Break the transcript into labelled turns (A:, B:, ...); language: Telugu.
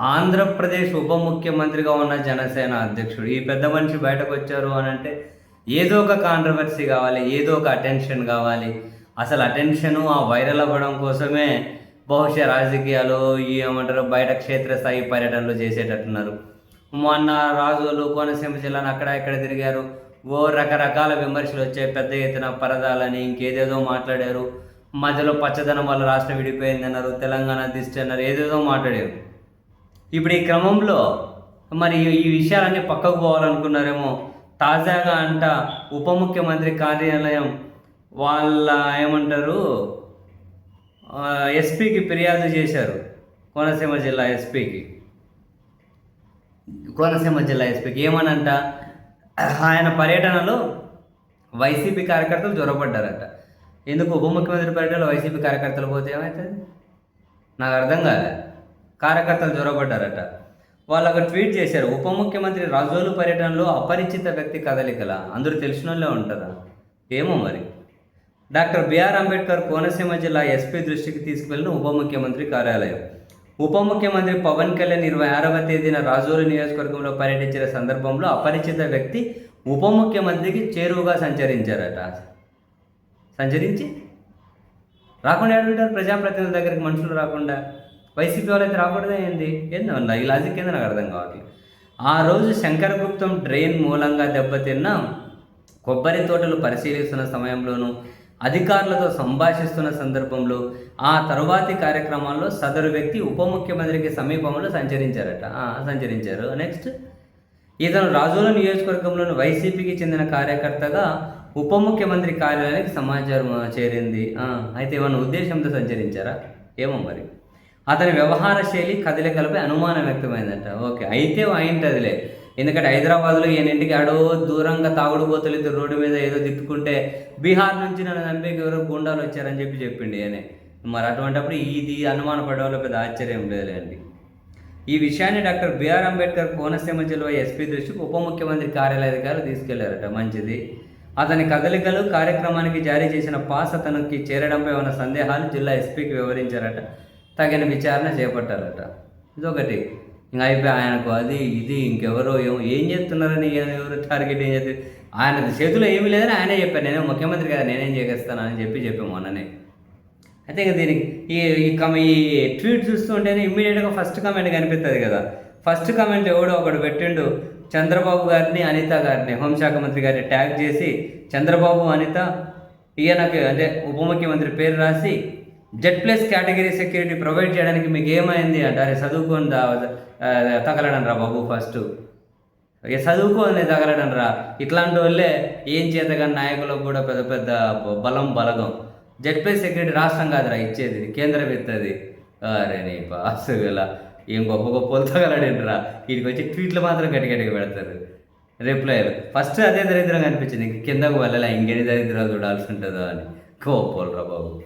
A: ఆంధ్రప్రదేశ్ ఉప ముఖ్యమంత్రిగా ఉన్న జనసేన అధ్యక్షుడు. ఈ పెద్ద మనిషి బయటకు వచ్చారు అని అంటే ఏదో ఒక కాంట్రవర్సీ కావాలి ఏదో ఒక అటెన్షన్ కావాలి. అసలు అటెన్షన్ ఆ వైరల్ అవ్వడం కోసమే బహుశా రాజకీయాలు ఈ ఏమంటారు బయట క్షేత్రస్థాయి పర్యటనలు చేసేటట్టున్నారు. మొన్న రాజులు కోనసీమ జిల్లాను అక్కడ ఇక్కడ తిరిగారు. ఓ రకరకాల విమర్శలు వచ్చాయి. పెద్ద ఎత్తున పరదాలని ఇంకేదేదో మాట్లాడారు. మధ్యలో పచ్చదనం వల్ల రాష్ట్రం విడిపోయిందన్నారు. తెలంగాణ దిష్టి అన్నారు. ఏదేదో మాట్లాడారు. ఇప్పుడు ఈ క్రమంలో మరి ఈ విషయాలన్నీ పక్కకు పోవాలనుకున్నారేమో. తాజాగా అంట ఉప ముఖ్యమంత్రి కార్యాలయం వాళ్ళ ఏమంటారు? ఎస్పీకి ఫిర్యాదు చేశారు కోనసీమ జిల్లా ఎస్పీకి. కోనసీమ జిల్లా ఎస్పీకి ఏమనంట? ఆయన పర్యటనలో వైసీపీ కార్యకర్తలు జ్వరపడ్డారట ఎందుకు ఉప ముఖ్యమంత్రి పర్యటనలో వైసీపీ కార్యకర్తలు పోతే ఏమవుతుంది నాకు అర్థం కాలేదు కార్యకర్తలు జ్వరపడ్డారట వాళ్ళు ఒక ట్వీట్ చేశారు ఉప ముఖ్యమంత్రి రాజోలు పర్యటనలో అపరిచిత వ్యక్తి కదలికల? అందరూ తెలిసిన వాళ్ళే ఉంటారా? ఏమో మరి. డాక్టర్ బిఆర్ అంబేద్కర్ కోనసీమ జిల్లా ఎస్పీ దృష్టికి తీసుకువెళ్ళిన ఉప ముఖ్యమంత్రి కార్యాలయం. ఉప ముఖ్యమంత్రి పవన్ కళ్యాణ్ ఇరవై ఆరవ తేదీన రాజోలు నియోజకవర్గంలో పర్యటించిన సందర్భంలో అపరిచిత వ్యక్తి ఉప ముఖ్యమంత్రికి చేరువుగా సంచరించారట. సంచరించి? రాకుండా ఏడుంటారు ప్రజాప్రతినిధుల దగ్గరికి మనుషులు రాకుండా? వైసీపీ వాళ్ళైతే రాకూడదే ఏంది? ఏందన్నా ఈ లాజిక్ ఏందో నాకు అర్థం కావట్లేదు. ఆ రోజు శంకరగుప్తం డ్రైన్ మూలంగా దెబ్బతిన్న కొబ్బరి తోటలు పరిశీలిస్తున్న సమయంలోనూ అధికారులతో సంభాషిస్తున్న సందర్భంలో ఆ తరువాతి కార్యక్రమాల్లో సదరు వ్యక్తి ఉప ముఖ్యమంత్రికి సమీపంలో సంచరించారట. సంచరించారు. నెక్స్ట్ ఇతను రాజోల నియోజకవర్గంలోని వైసీపీకి చెందిన కార్యకర్తగా ఉప ముఖ్యమంత్రి కార్యాలయానికి సమాచారం చేరింది. అయితే ఏమన్నా ఉద్దేశంతో సంచరించారా? ఏమో మరి. అతని వ్యవహార శైలి కదలికలపై అనుమానం వ్యక్తమైందట. ఓకే అయితే అయింటదిలే ఎందుకంటే హైదరాబాద్లో ఈయనింటికి అడో దూరంగా తాగుడుపోతలు ఇద్దరు రోడ్డు మీద ఏదో తిట్టుకుంటే బీహార్ నుంచి నన్ను చంపేకి ఎవరో గుండాలు వచ్చారని చెప్పి చెప్పిండి అని మరి అటువంటిప్పుడు ఇది అనుమాన వాళ్ళ పెద్ద ఆశ్చర్యం లేదులేండి ఈ విషయాన్ని డాక్టర్ బిఆర్ అంబేద్కర్ కోనసీమ జిల్లా ఎస్పీ దృష్టికి ఉప ముఖ్యమంత్రి కార్యాలయ అధికారులు తీసుకెళ్ళారట. మంచిది. అతని కదలికలు కార్యక్రమానికి జారీ చేసిన పాస్ అతనికి చేరడంపై ఉన్న సందేహాలు జిల్లా ఎస్పీకి వివరించారట. తగిన విచారణ చేపట్టారట. ఇదొకటి. ఇంకా అయిపోయి ఆయనకు అది ఇది ఇంకెవరో ఏమో ఏం చేస్తున్నారని ఎవరు టార్గెట్ ఏం చేస్తారు ఆయన చేతిలో ఏమీ లేదని ఆయనే చెప్పాను నేనే ముఖ్యమంత్రి కదా నేనేం చేస్తానని చెప్పి చెప్పాము మొన్ననే. అయితే ఇక దీనికి ఈ ఈ కమ ఈ ట్వీట్ చూస్తుంటేనే ఇమ్మీడియట్గా ఫస్ట్ కామెంట్ కనిపిస్తుంది కదా. ఫస్ట్ కామెంట్ ఎవడో ఒకడు పెట్టిండు. చంద్రబాబు గారిని అనిత గారిని హోంశాఖ మంత్రి గారిని ట్యాగ్ చేసి చంద్రబాబు అనిత ఈయనకి అంటే ఉప ముఖ్యమంత్రి పేరు రాసి Z plus category security provide చేయడానికి మీకు ఏమైంది అంటారు చదువుకొని దా- తగలడం రా బాబు ఫస్ట్ ఇక చదువుకోని తగలడం రా. ఇట్లాంటి వాళ్ళే ఏం చేతగా నాయకులకు కూడా పెద్ద పెద్ద బలం బలగం. ప్లేస్ సెక్యూరిటీ రాష్ట్రం కాదురా ఇచ్చేది కేంద్రం విత్తది అరే నీ బాసు ఏం గొప్ప గొప్ప వాళ్ళు తగలడండిరా వీడికి వచ్చి ట్వీట్లు మాత్రం గట్టిగట్టిగా పెడతారు. రిప్లైలు. ఫస్ట్ అదే దరిద్రంగా అనిపించింది. ఇంక కిందకు వెళ్ళలే ఇంకెన్ని దరిద్రాలు చూడాల్సి ఉంటుందో అని. గొప్ప రా బాబు.